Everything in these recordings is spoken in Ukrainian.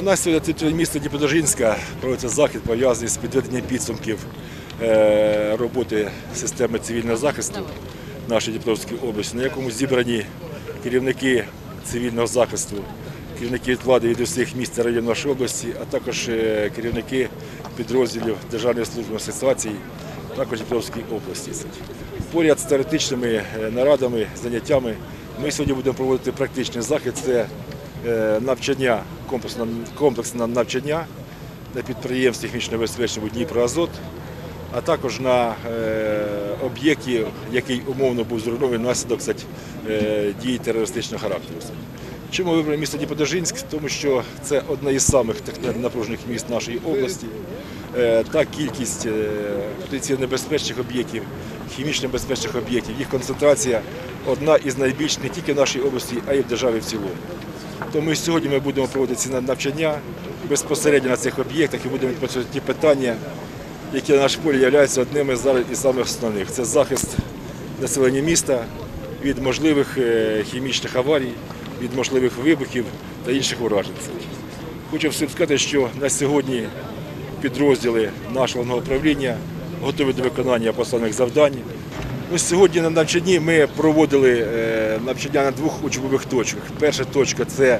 У нас сьогодні на території міста Дніпродзержинська проводиться захід пов'язаний з підведенням підсумків е, роботи системи цивільного захисту нашої Дніпровської області, на якому зібрані керівники цивільного захисту, керівники від влади від усіх міст та районів нашої області, а також е, керівники підрозділів Державної служби асоціацій, також Дніпровської області. Поряд з теоретичними е, нарадами, заняттями ми сьогодні будемо проводити практичний захід. Це навчання, комплексне, навчання на підприємстві хімічно-безпечному Дніпроазот, а також на е, об'єкті, який умовно був зруйнований внаслідок е, дій терористичного характеру. Чому вибрали місто Дніпропетровськ? Тому що це одне із самих напружених міст нашої області. Е, Та кількість е, потенційно небезпечних об'єктів, хімічно безпечних об'єктів, їх концентрація одна із найбільших не тільки в нашій області, а й в державі в цілому. Тому сьогодні ми будемо проводити ці навчання безпосередньо на цих об'єктах і будемо відпрацьовувати ті питання, які на наш полі являються одними із самих основних. Це захист населення міста від можливих е, хімічних аварій, від можливих вибухів та інших уражень. Хочу всім сказати, що на сьогодні підрозділи нашого управління готові до виконання поставлених завдань. Ось сьогодні на навчанні ми проводили е, навчання на двох учбових точках. Перша точка це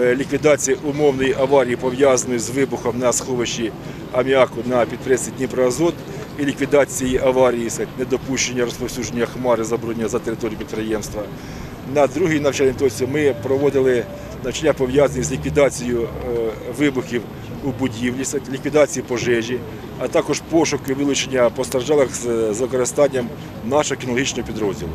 е, ліквідація умовної аварії, пов'язаної з вибухом на сховищі аміаку на підприємстві Дніпроазот і ліквідації аварії, недопущення розповсюдження хмари забруднення за територією підприємства. На другій навчальній точці ми проводили навчання пов'язані з ліквідацією е, вибухів у будівлі, ліквідації пожежі, а також пошук і вилучення постраждалих з використанням нашого кінологічного підрозділу.